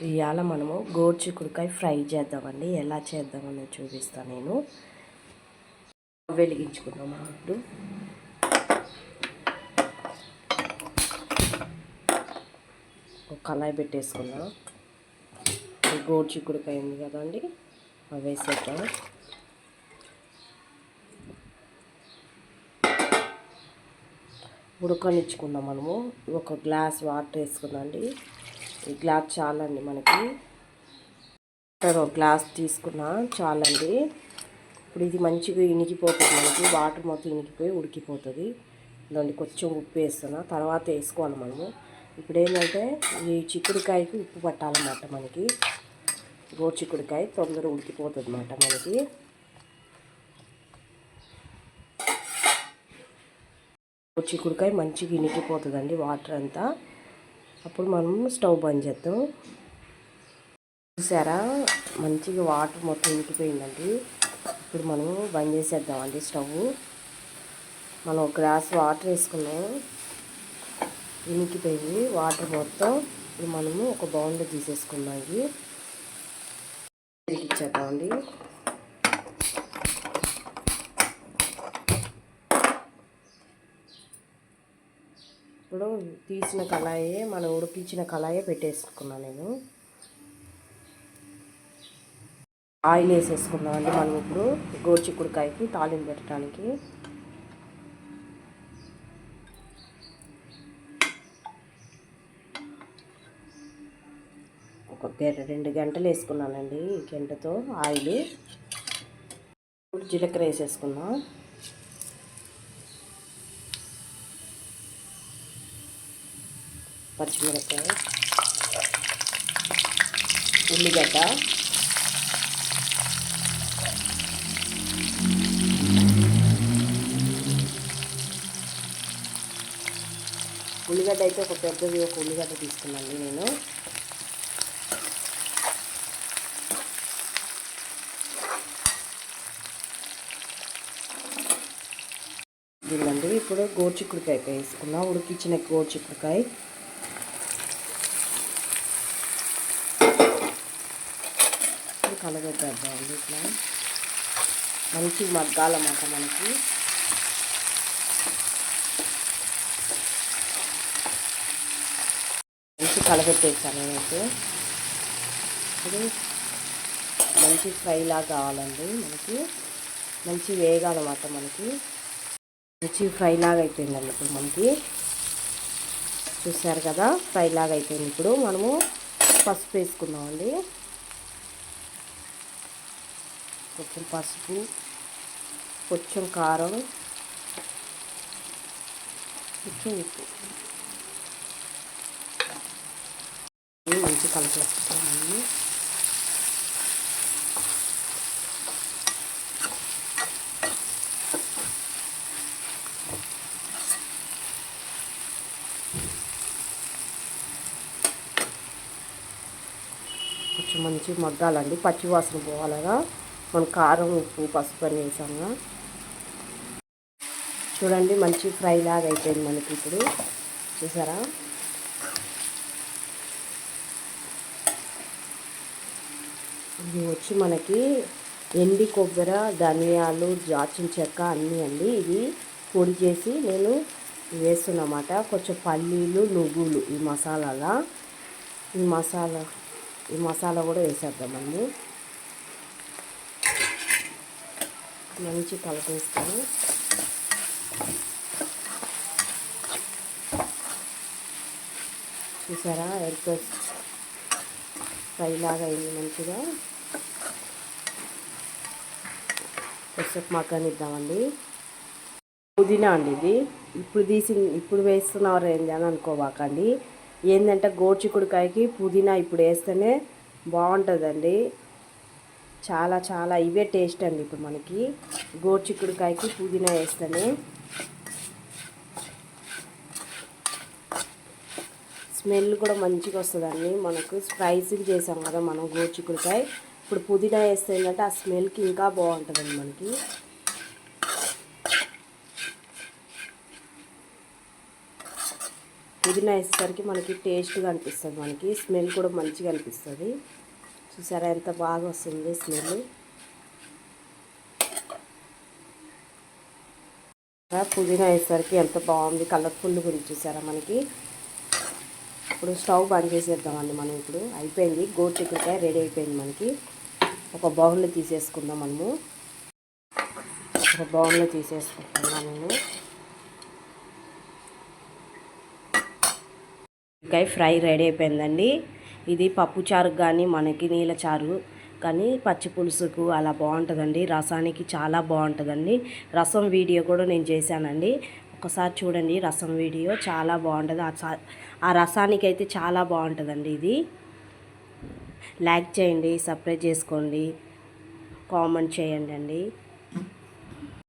ఇవాళ మనము గోరుచిక్కుడుకాయ ఫ్రై చేద్దామండి. ఎలా చేద్దామని చూపిస్తాను నేను. వెలిగించుకుందాం మనం ఇప్పుడు. ఒక కళాయి పెట్టేసుకున్నాం ఈ గోరుచిక్కుడుకాయ ఉంది కదండి అవి వేసేద్దాం. ఉడకనిచ్చుకుందాం మనము. ఒక గ్లాస్ వాటర్ వేసుకుందాం అండి. ఈ గ్లాస్ చాలండి మనకి. వాటర్ ఒక గ్లాస్ తీసుకున్నా చాలండి. ఇప్పుడు ఇది మంచిగా ఇనికిపోతుంది మనకి. వాటర్ మొత్తం ఇనికిపోయి ఉడికిపోతుంది. దాన్ని కొంచెం ఉప్పు వేస్తున్నా. తర్వాత వేసుకోవాలి మనము. ఇప్పుడు ఏంటంటే ఈ చిక్కుడుకాయకి ఉప్పు పట్టాలన్నమాట మనకి. గోరు చిక్కుడుకాయ తొందరగా ఉడికిపోతుంది అన్నమాట మనకి చిక్కుడుకాయ మంచిగా ఇనికిపోతుందండి వాటర్ అంతా. అప్పుడు మనం స్టవ్ బంద్ చేద్దాం. చూసారా? మంచిగా వాటర్ మొత్తం ఇంకిపోయిందండి ఇప్పుడు మనము బంద్ చేసేద్దామండి స్టవ్. మనం ఒక గ్లాస్ వాటర్ వేసుకున్నాం. ఇనికిపోయింది వాటర్ మొత్తం. ఇప్పుడు మనము ఒక బౌల్లో తీసేసుకున్నాం ఇది ఇచ్చేద్దామండి ఇప్పుడు తీసిన కళాయే మనం ఉడికించిన కళాయే పెట్టేసుకున్నాను నేను. ఆయిల్ వేసేసుకున్నామండి మనం ఇప్పుడు గోరుచిక్కుడుకాయకి తాలింపు పెట్టడానికి. ఒక గంట రెండు గంటలు వేసుకున్నానండి ఈ గంటతో ఆయిల్. ఇప్పుడు జీలకర్ర వేసేసుకున్నాం పచ్చిమిరపకాయ ఉల్లిగడ్డ ఉల్లిగడ్డ అయితే ఒక పెద్దది ఒక ఉల్లిగడ్డ తీసుకున్నాను నేను. దీనిండి ఇప్పుడు గోరుచిక్కుడుకాయ వేసుకున్నా ఉడికించిన గోరుచిక్కుడుకాయ. కలగద్దామండి ఇట్లా. మంచి మగ్గాలన్నమాట మనకి. మంచి కలగెట్టేసాను నేనైతే. ఇప్పుడు మంచి ఫ్రైలా కావాలండి మనకి. మంచి వేగాలన్నమాట మనకి. మంచి ఫ్రై లాగా అయిపోయిందండి ఇప్పుడు మనకి. చూసారు కదా? ఫ్రై లాగా అయిపోయింది. ఇప్పుడు మనము పసుపు వేసుకుందామండి. కొంచెం పసుపు కొంచెం కారం కొంచెం ఉప్పు. మంచి కలిపేసుకుంటామండి కొంచెం మంచి మగ్గాలండి. పచ్చివాసన పోవాలగా. మనం కారం ఉప్పు పసుపు అని వేసాము. చూడండి మంచి ఫ్రై లాగా అయిపోయింది మనకి ఇప్పుడు. చూసారా? ఇది వచ్చి మనకి ఎండి కొబ్బరి ధనియాలు దాచిన చెక్క అన్నీ అండి. ఇది పొడి చేసి నేను వేస్తున్నమాట కొంచెం పల్లీలు నువ్వులు ఈ మసాలాలా. ఈ మసాలా ఈ మసాలా కూడా వేసేద్దామండి. మంచి కలిపేస్తాను. చూసారా? ఎగ్ ఫ్రై లాగా అయింది మంచిగా. కొద్దిసేపు మగ్గనిద్దామండి. పుదీనా అండి ఇది. ఇప్పుడు తీసి ఇప్పుడు వేస్తున్నారు ఏంది అని అనుకోవాకండి ఏంటంటే గోర్చికుడికాయకి పుదీనా ఇప్పుడు వేస్తేనే బాగుంటుందండి. చాలా చాలా ఇవే టేస్ట్ అండి ఇప్పుడు మనకి. గోర్చిక్కుడుకాయకి పుదీనా వేస్తేనే. స్మెల్ కూడా మంచిగా వస్తుందండి. మనకు స్పైసీగా చేసాం కదా మనం గోర్చిక్కుడుకాయ ఇప్పుడు పుదీనా వేస్తే ఏంటంటే ఆ స్మెల్కి ఇంకా బాగుంటుందండి మనకి. పుదీనా వేసేసరికి మనకి టేస్ట్గా అనిపిస్తుంది మనకి. స్మెల్ కూడా మంచిగా అనిపిస్తుంది. చూసారా ఎంత బాగా వస్తుంది స్మెల్. పుదీనా వేసేసరికి ఎంత బాగుంది కలర్ఫుల్ గురించి చూసారా మనకి. ఇప్పుడు స్టవ్ బంద్ చేసేద్దామండి మనం ఇప్పుడు. అయిపోయింది గోటు చిక్కుడుకాయ రెడీ అయిపోయింది మనకి. ఒక బౌల్లో తీసేసుకుందాం మనము. ఒక బౌల్లో తీసేసుకుంటున్నాను నేను. చిక్కుడుకాయ ఫ్రై రెడీ అయిపోయిందండి. ఇది పప్పు చారు కానీ మనకి నీళ్ళ చారు కానీ పచ్చి పులుసుకు అలా బాగుంటుందండి. రసానికి చాలా బాగుంటుందండి. రసం వీడియో కూడా నేను చేశానండి. ఒకసారి చూడండి రసం వీడియో చాలా బాగుంటుంది. ఆ ఆ రసానికి అయితే చాలా బాగుంటుందండి ఇది. లైక్ చేయండి సబ్స్క్రైబ్ చేసుకోండి. కామెంట్ చేయండి అండి